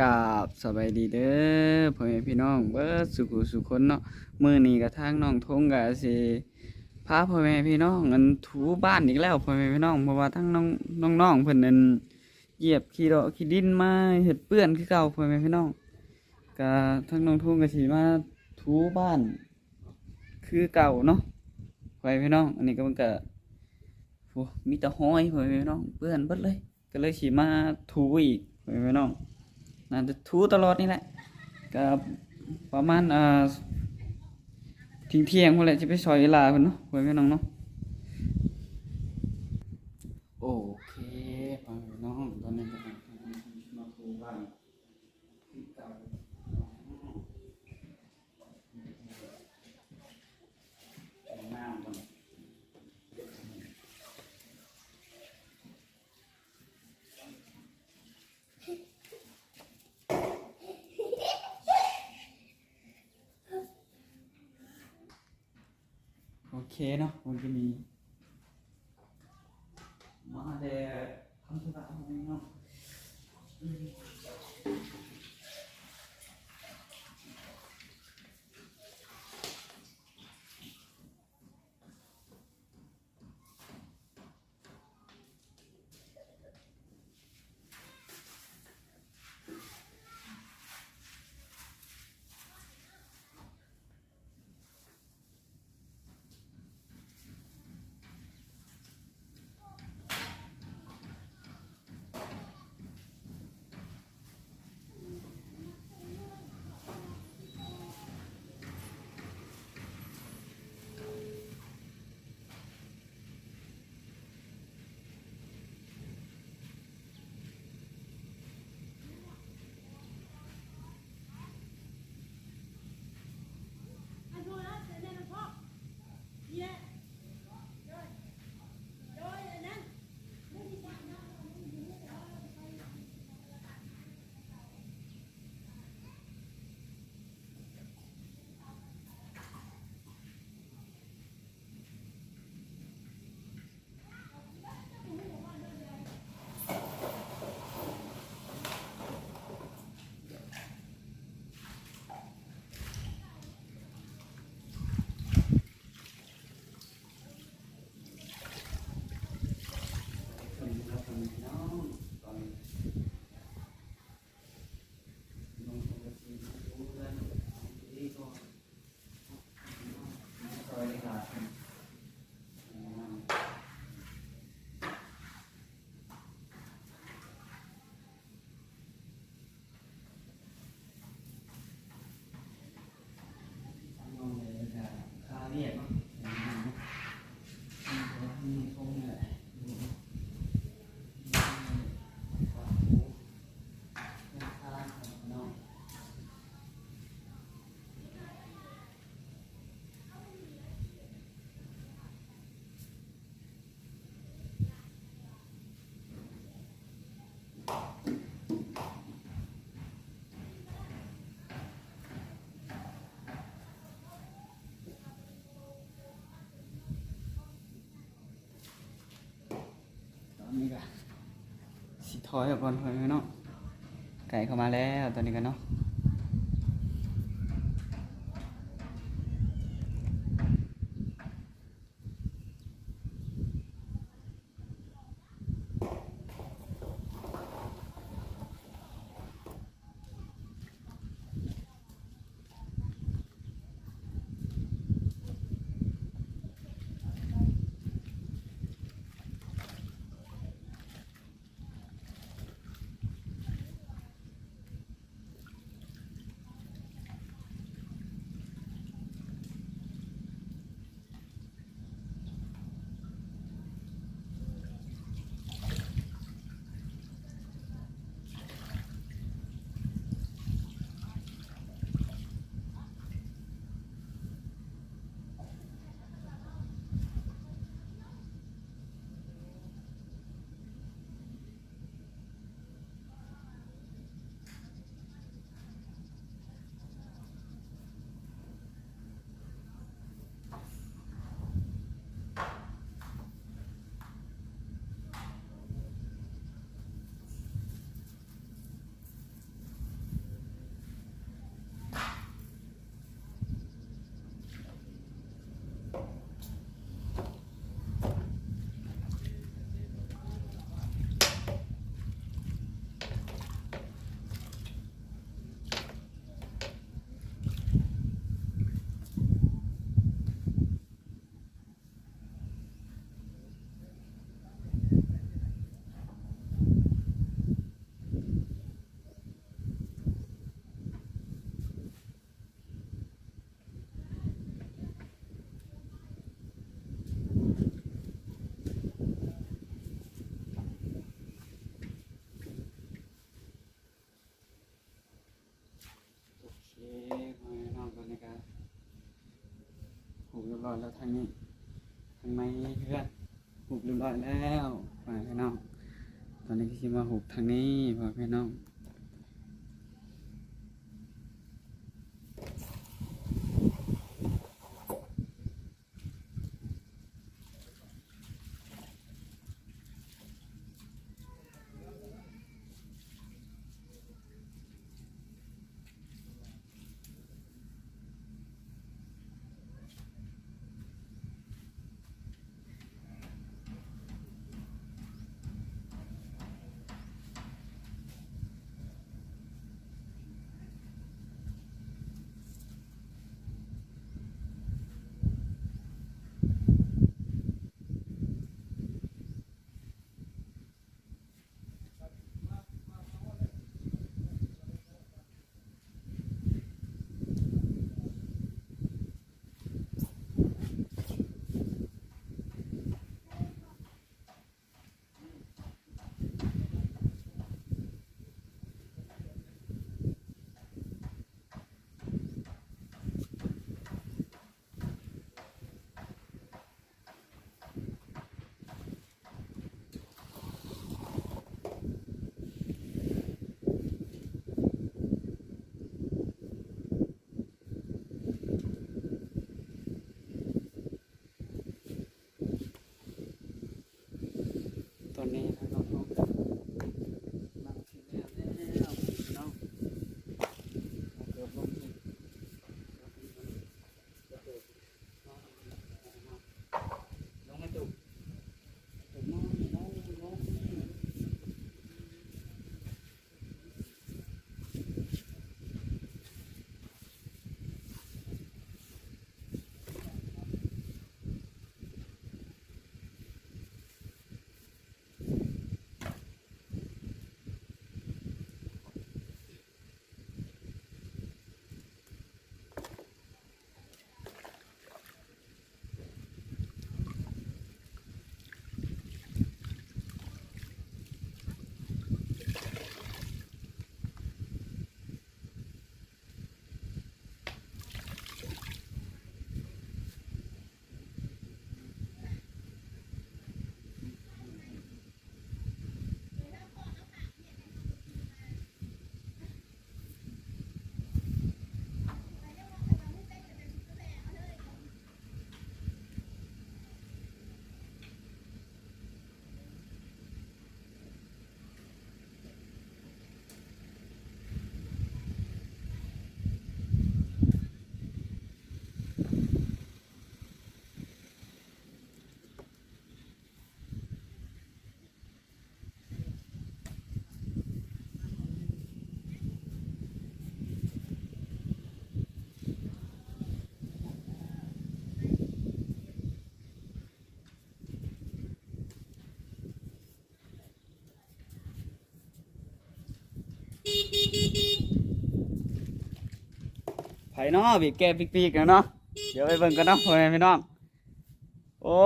กราบสบายดีเด้อพ่อแม่พี่น้องเบิดสุขุสุขคนเนาะมือนี้ก็ทางน้องทงก็สิพาพ่อแม่พี่น้องอันถูบ้านอีกแล้วพ่อแม่พี่น้องเพราะว่าทั้งน้องน้องเพิ่นนั่นเหยียบขี้ดอกขี้ดินมาเฮ็ดเปื้อนคือเก่าพ่อแม่พี่น้องก็ทั้งน้องทงก็สิมาถูบ้าน คือเก่าเนาะพ่อแม่พี่น้อง อันนี้ก็มันก็โอ้มีแต่ห้อยพ่อแม่พี่น้องเปื้อนเบิดเลย ก็เลยสิมาถูอีกพ่อแม่พี่น้อง น่าจะทูตลอดนี่แหละก็ประมาณเอ่อทิ้งเที่ยงพวกแหละจะไปซอยเวลาเพิ่นเนาะไว้พี่น้องเนาะโอเคพ่อแม่พี่น้องตอนนี้ก็มาทูบ้านที่เก่าเอาน้ำก่อน โอ เคเนาะวันนี้มาเดทำธุระอะไรเนาะ ถอยออกก่อนเพื่อนเนาะไก่เข้ามาแล้วตอนนี้กันเนาะ ผูกเรียบร้อยแล้วทางนี้ทางไม้เพื่อนผูกเรียบร้อยแล้วพ่อแม่พี่น้อง ตอนนี้ก็สิมาหูกทางนี้พ่อแม่พี่น้อง ผเนาะบีบแก้ปีกๆแล้วเนาะเดี๋ยวไปเบิ่งกันเนาะพ่อแม่พี่น้องโอ้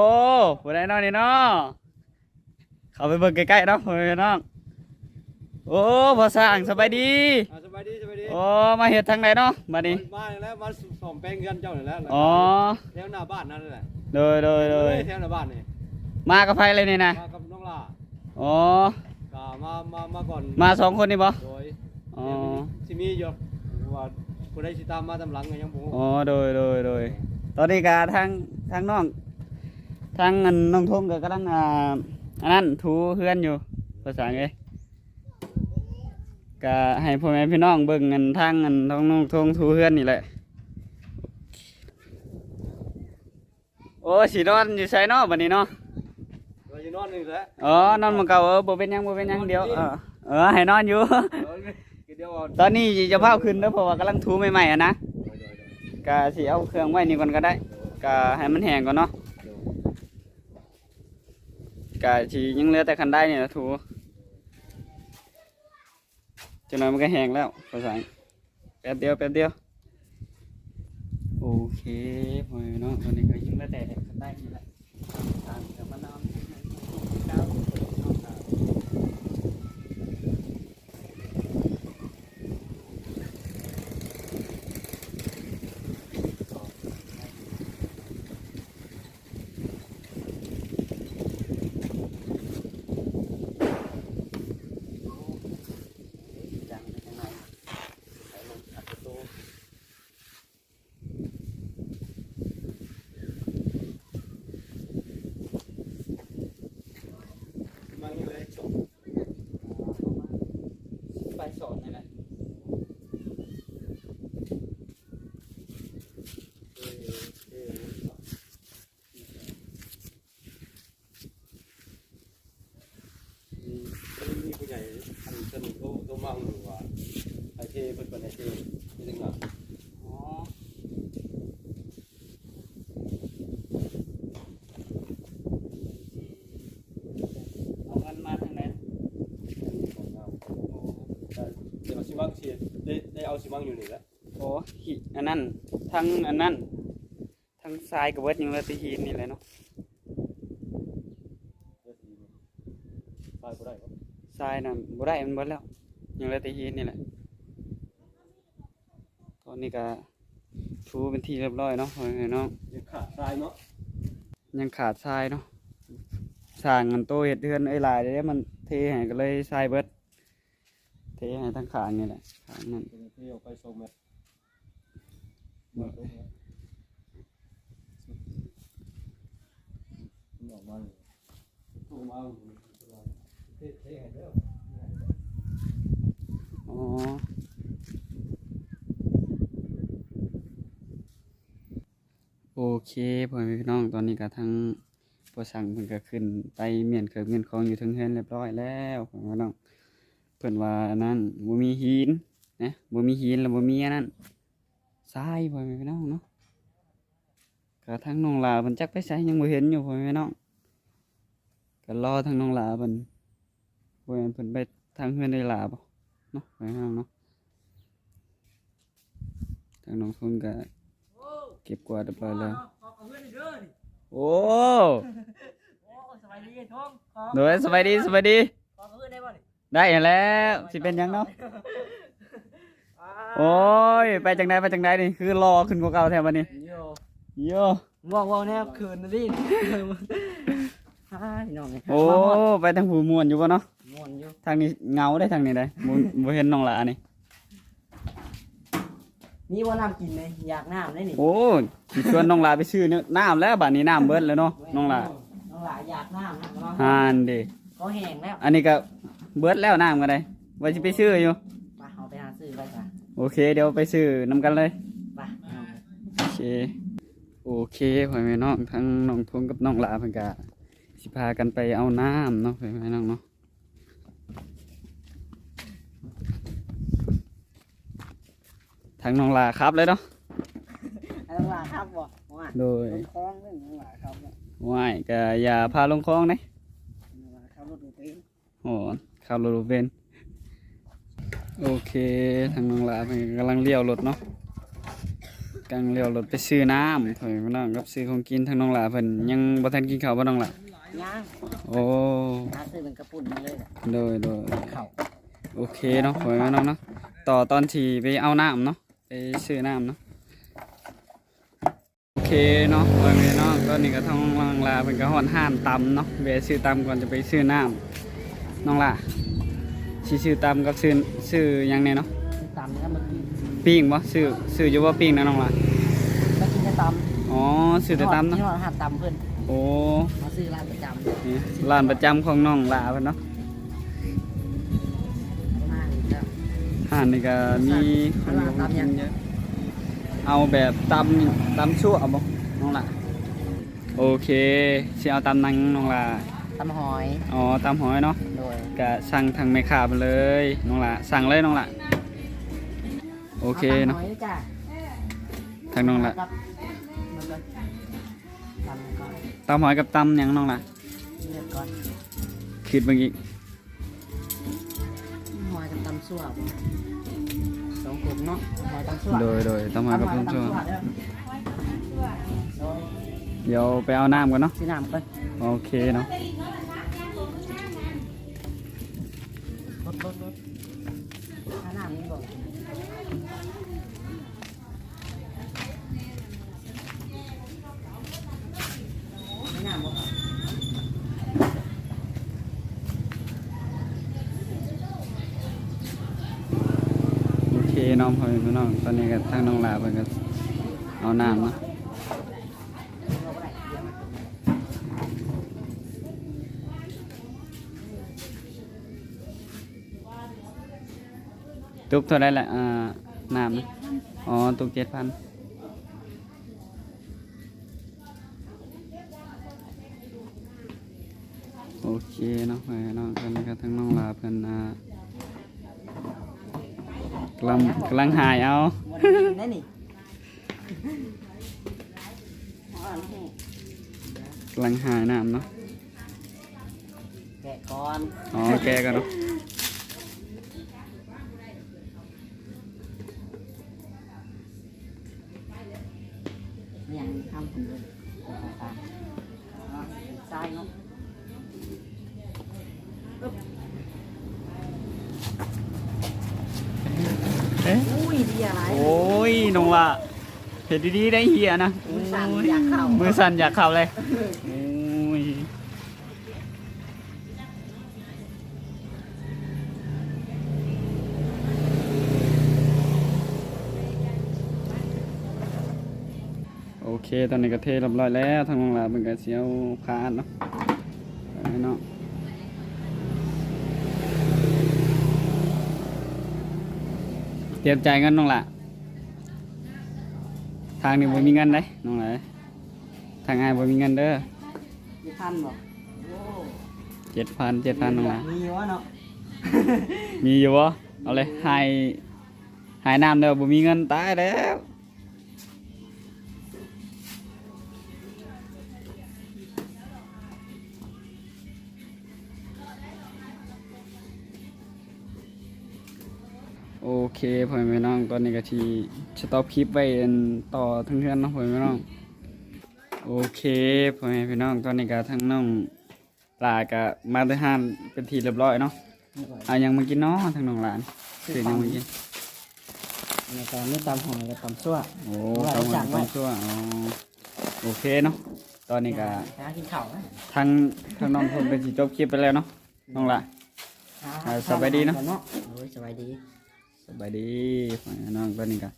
ผู้ใดเนาะนี่เนาะเข้าไปเบิ่งใกล้ๆเนาะพ่อแม่พี่น้องโอ้พอสร้างสบายดีอ่าสบายดีสบายดีโอ้มาเฮ็ดทางไหนเนาะบัดนี้มาแล้วมาสอมแปลงเงินเจ้าหน่อยแล้วอ๋อแถวหน้าบ้านนั่นแหละโดยโดยโดยแถวหน้าบ้านนี่มากับไผเลยนี่นะมากับน้องล่าอ๋อก็มามามาก่อนมาสองคนนี่บ่โดยอ๋อสิมีอยู่ว่า ผู้ใดสิตามมาตามหลังก็ยังบ่ฮู้อ๋อโดยโดยโดยตอนนี้ก็ทางทางน้องทางอันน้องทงก็กำลังอ่าอันนั้นถูเฮือนอยู่ภาษาไงก็ให้พ่อแม่พี่น้องเบิ่งเงินทางเงินทางน้องทงถูเฮือนนี่แหละโอ้สีนอนอยู่ไสเนาะบัดนี้เนาะเราจะนอนนี่แหละอ๋อนอนหมาเก่าเออบ่เป็นหยังบ่เป็นหยังเดียวเออเออให้นอนอยู่ ตอนนี้จะเผาขึ้นเด้อเพราะว่ากำลังถูใหม่ๆอะนะก็สิเอาเครื่องไว้นี่ก่อนก็ได้ก็ให้มันแห้งก่อนเนาะก็สิยังเหลือแต่คันได้นี่แหละถูจนนั้นมันก็แห้งแล้วภาษาแป๊บเดียวแป๊บเดียวโอเคพอเนาะตอนนี้ก็ยังเหลือแต่คันได้นี่แหละตามกับมานอน สอนนี่แหละเออเออมีมีผู้ใหญ่อันสนิทโตโตมากหรือว่าไอเทเพิ่นเป็นไอเทนี่ถึงอะ อ๋อเอาเงินมาทางไหน ของเราได้เดี๋ยว สิมังเสียได้ได้เอาสิมังอยู่นี่แหละโอ้หิอันนั้นทั้งอันนั้นทั้งทรายกับเวิร์ดยังเหลยตีหินนี่แหละเนาะเดี๋ยวสิตายบ่ได้บ่ทรายน่ะบ่ได้มันเบิดแล้วยังเหลยตีหินนี่แหละตอนนี้ก็ทูเป็นที่เรียบร้อยเนาะพ่อแม่เนาะยังขาดทรายเนาะยังขาดทรายเนาะสร้างมันโตเฮ็ดเดือนไอ้หลายเด้มันเทให้ก็เลยทรายเบิดเท ให้ทั้งขางนี่แหละขางนั่นเดี๋ยวที่เอาไปส่งแม่มาลงแล้วมันออกมาถูกมาเท่เท่เด้ออ๋อโอเคพ่อแม่พี่น้องตอนนี้ก็ทั้งผู้สั่งเพิ่นก็ขึ้นไปเมียนเครื่องเมียนของอยู่ถึงเฮือนเรียบร้อยแล้วพ่อแม่พี่น้อง เพิ่นว่าอันนั้นบ่มีหินนะบ่มีหินแล้วบ่มีอันนั้นทรายพ่อแม่พี่น้องเนาะก็ทั้งน้องลาเพิ่นจักไปไสยังบ่เห็นอยู่พ่อแม่พี่น้องก็รอทั้งน้องลาเพิ่นบ่แม่นเพิ่นไปทางเฮือนได้ลาบ่เนาะพ่อแม่พี่น้องเนาะทางน้องทุนก็เก็บกวาดเรียบร้อยแล้วขอขอเพื่อนเด้อนี่โอ้โอ้สบายดีท้องขอโดยสบายดีสบายดีขอเพื่อนได้บ่นี่ ได้แล้วสิเป็นหยังเนาะโอ้ยไปจังไดไปจังไดนี่คือรอขึ้นกว่าเก่าแท้บัดนี้โยโยง่วงว่าวแนบคืนนะดิฮ่าพี่น้องโอ้ไปทางผู้ม่วนอยู่บ่เนาะม่วนอยู่ทางนี้เหงาได้ทางนี้ได้บ่บ่เห็นน้องหลานี่มีว่าน้ำกินเลยอยากน้ำได้นี่โอ้สิชวนน้องหลาไปซื้อเนี่ยน้ำแล้วบัดนี้น้ำเบิดแล้วเนาะน้องหลาน้องหลาอยากน้ำน้ำฮานเด้เขาแห้งแล้วอันนี้ก็ เบิดแล้วน้ำก็ได้ว่าสิไปซื้ออยู่ ไปเอาไปหาซื้อไปจ้ะโอเค เดี๋ยวไปซื้อนํกันเลย ไปเอาโอเค โอเคพ่อแม่น้องทั้งน้องทงกับน้องหลาเพิ่นก็สิพากันไปเอาน้ำเนาะพ่อแม่น้องเนาะทั้งน้องหลาครับเลยเนาะน้องหลาครับบ่ว่าโดยลงคลองเรื่องน้องหลาครับเนี่ยว่ายก็อย่าพาลงคลองนะน้องหลาครับรถดูเป็นโอ้ ขับรถบ่เป็นโอเคทางน้องหลาเพิ่นกำลังเลี้ยวรถเนาะกำลังเลี้ยวรถไปซื้อน้ำพ่อแม่พี่น้องกับซื้อของกินทางน้องหลาเพิ่นยังบ่ทันกินข้าวบ่น้องหลาย่างโอ้หาซื้อเป็นกระปุ่นมาเลยโดยโดยเข่าโอเคเนาะพ่อแม่พี่น้องเนาะต่อตอนที่ไปเอาน้ำเนาะไปซื้อน้ำเนาะโอเคเนาะพ่อแม่พี่น้องตอนนี้ก็ท้องลังลาเป็นกระหอนห้านตำเนาะแวะซื้อตำก่อนจะไปซื้อน้ำ น้องล่ะสิซื้อตำกับซื้อซื้อหยังเนี่ยเนาะตำแล้วเมื่อกี้ปิ้งบ่ซื้อซื้ออยู่ว่าปิ้งนะน้องล่ะเมื่อกี้จะตำอ๋อซื้อแต่ตำเนาะที่ว่าหัดตำเพื่อนโอ้มาซื้อร้านประจำนี่ร้านประจำของน้องล่ะเพิ่นเนาะมาอีกแล้วห้านนี่ก็มีของอยู่ของกินเยอะเอาแบบตำตำชั่วเอาบ่น้องล่ะโอเคสิเอาตำนังน้องล่ะ ตำหอย อ๋อตำหอยเนาะโดยก็สั่งทางแม่ค้าไปเลยน้องละสั่งเลยน้องละโอเคตำเนาะหอยด้วยจ้ะทางน้องละกับมันเลยตำก่อนตำหอยกับตำหยังน้องละเลือกก่อนคิดเมื่อกี้หอยกับตำซั่วบ่สองกลุ่มเนาะหอยตำซั่วโดยโดยตำหอยกับตำตำชั่วเด้อโดย เดี๋ยวไปเอาน้ำกันเนาะสีน้ำก่อนโอเคเนาะลดลดลดถ้าน้ำนี่บ่ไม่น้ำบ่ครับโอเคน้องพ่อแม่พี่น้องตอนนี้ก็ทางน้องลาเพิ่นก็เอาน้ำเนาะ เราบ่ได้เดี๋ยวมัน โตุกเท่าไรแหละอ่าน้ำนะอ๋อตุกเจ็ดพันโอเคเนาะไปเนาะกันก็ทั้งน้องลาเพิ่นอ่ากำลังกำลังหายเอาวันนี้ได้นี่อ๋อนี่กำลังหายน้ำเนาะแกะก่อน อ๋อ แกกันเนาะายเนาะเอ๊ะอุ้ยดีอะไรโอ้ยน้องละเห็นดีๆได้เหี้ยนะมือสั่นอยากเข้ามือสั่นอยากเข้าเลย โตอนนี้ก็เทเรียบร้อยแล้วทางน้องลาเป็นกระเสียวพานเนาะไปเนาะเตรียมใจายเงินน้องละทางนี้บ่มีเงินได้น้องละทางง่ายบ่มีเงินเด้อมีพันบ่โอ้เจ็ดพันเจ็ดพันน้องละมีวะเนาะมีอยู่บ่เอาเลยหายหายน้ำเด้อบ่มีเงินตายแล้ว เคพ่อแม่น้องตอนนี้ก็ที่สต็อปคลิปไว้อันต่อทั้งเพื่อนเนาะพ่อแม่น้องโอเคพ่อแม่พี่น้องตอนนี้ก็ทั้งน้องลาก็มาได้ห้านเป็นทีเรียบร้อยเนาะเอายังมากินเนาะทางน้องหลานซื้อยังมากินในตอนนี้ตามหอยและตามซั่วโอ้เอาข้าวไว้มันสั่งไว้ต้มชั่วอ๋อโอเคเนาะตอนนี้ก็หากินข้าวนะทางทางน้องคนเป็นสิจบคลิปไปแล้วเนาะน้องละหอ่าสบายดีเนาะโอ้ยสบายดี สบายดีพ่อแม่น้องก็นี่กัน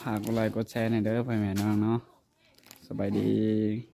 ฝากกดไลค์กดแชร์หน่อยเด้อพ่อแม่น้องเนาะสบายดี